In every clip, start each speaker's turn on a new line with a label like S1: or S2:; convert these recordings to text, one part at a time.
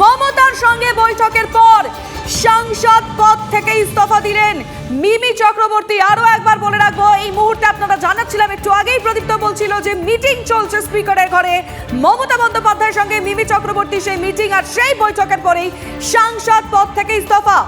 S1: মমতার সঙ্গে বৈঠকের পর সাংসদ পদ থেকে ইস্তফা দিলেন মিমি চক্রবর্তী। আরও একবার বলে রাখব, এই মুহূর্তে আপনারা জানাচ্ছিলাম, একটু আগেই প্রদীপ্ত বলছিল যে মিটিং চলছে স্পিকারের ঘরে। মমতা বন্দ্যোপাধ্যায়ের সঙ্গে মিমি চক্রবর্তী সেই মিটিং আর সেই বৈঠকের পরেই সাংসদ পদ থেকে ইস্তফা।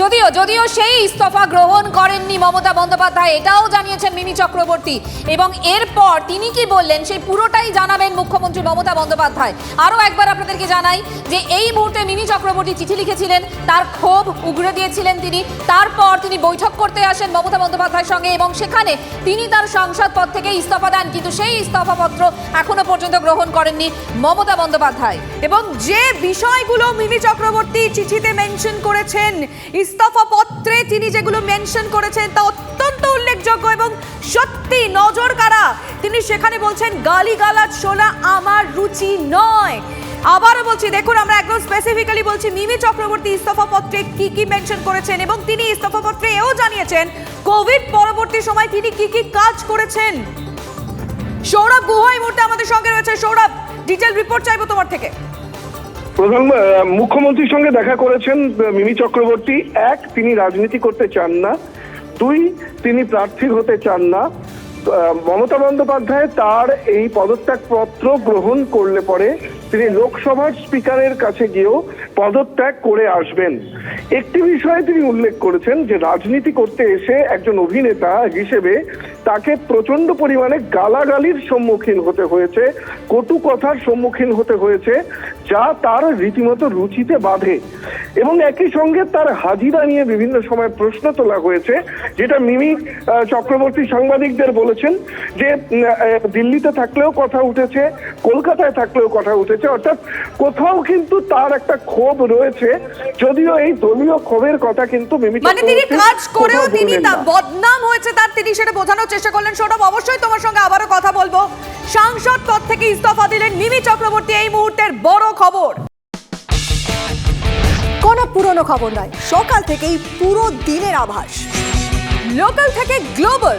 S2: যদিও যদিও সেই ইস্তফা গ্রহণ করেননি মমতা বন্দ্যোপাধ্যায়, এটাও জানিয়েছেন মিমি চক্রবর্তী। এবং এরপর তিনি কি বললেন, সেই পুরোটাই জানাবেন মুখ্যমন্ত্রী মমতা বন্দ্যোপাধ্যায়। আরও একবার আপনাদেরকে জানাই যে এই মুহূর্তে মিমি চক্রবর্তী চিঠি লিখেছিলেন, তার ক্ষোভ উগড়ে দিয়েছিলেন তিনি। তারপর তিনি বৈঠক করতে আসেন মমতা বন্দ্যোপাধ্যায়ের সঙ্গে এবং সেখানে তিনি তার সংসদ পদ থেকে ইস্তফা দেন, কিন্তু সেই ইস্তফাপত্র এখনও পর্যন্ত গ্রহণ করেননি মমতা বন্দ্যোপাধ্যায়।
S1: এবং যে বিষয়গুলো মিমি চক্রবর্তী চিঠিতে মেনশন করেছেন ইস্তফা পত্রে তিনি যেগুলো মেনশন করেছেন তা অত্যন্ত উল্লেখযোগ্য এবং সত্যি নজর কারা তিনি সেখানে বলছেন গালি গালাজ শোনা আমার রুচি নয়। আবারও বলছি, দেখুন, আমরা একদম স্পেসিফিক্যালি বলছি, মিমি চক্রবর্তী ইস্তফা পত্রে কি কি মেনশন করেছেন এবং তিনি ইস্তফা পত্রে এও জানিয়েছেন, কোভিড পরবর্তী সময় তিনি কি কি কাজ করেছেন? সৌরভ গুহ এই মুহূর্তে আমাদের সঙ্গে রয়েছে। সৌরভ ডিটেল রিপোর্ট চাইব তোমার থেকে।
S3: প্রধান মুখ্যমন্ত্রীর সঙ্গে দেখা করেছেন মিমি চক্রবর্তী। এক, তিনি রাজনীতি করতে চান না। দুই, তিনি প্রার্থী হতে চান না। মমতা বন্দ্যোপাধ্যায় তার এই পদত্যাগপত্র গ্রহণ করলে পরে তিনি লোকসভার স্পিকারের কাছে গিয়েও পদত্যাগ করে আসবেন। একটি বিষয়ে তিনি উল্লেখ করেছেন যে, রাজনীতি করতে এসে একজন অভিনেতা হিসেবে তাকে প্রচণ্ড পরিমাণে গালাগালির সম্মুখীন হতে হয়েছে। কটু কথার সম্মুখীন হতে হয়েছে যা তার রীতিমতো রুচিতে বাধে। এবং একই সঙ্গে তার হাজিরা নিয়ে বিভিন্ন সময় প্রশ্ন তোলা হয়েছে যেটা মিমি চক্রবর্তী সাংবাদিকদের বলেছেন যে দিল্লিতে থাকলেও কথা উঠেছে কলকাতায় থাকলেও কথা উঠেছে। অর্থাৎ কোথাও কিন্তু তার একটা ক্ষোভ রয়েছে যদিও এই দলীয় ক্ষোভের কথা কিন্তু মিমি
S1: মানে তিনি কাজ করেও তিনি। বদনাম হয়েছে তার তিনি সেটা বোঝানোর চেষ্টা করলেন। সৌরভ অবশ্যই তোমার সঙ্গে আবারও কথা বলব। সাংসদ পদ থেকে ইস্তফা দিলেন মিমি চক্রবর্তী এই মুহূর্তের বড় খবর।
S4: কোন পুরনো খবর নয়, সকাল থেকেই পুরো দিনের আভাস।
S1: লোকাল থেকে গ্লোবাল।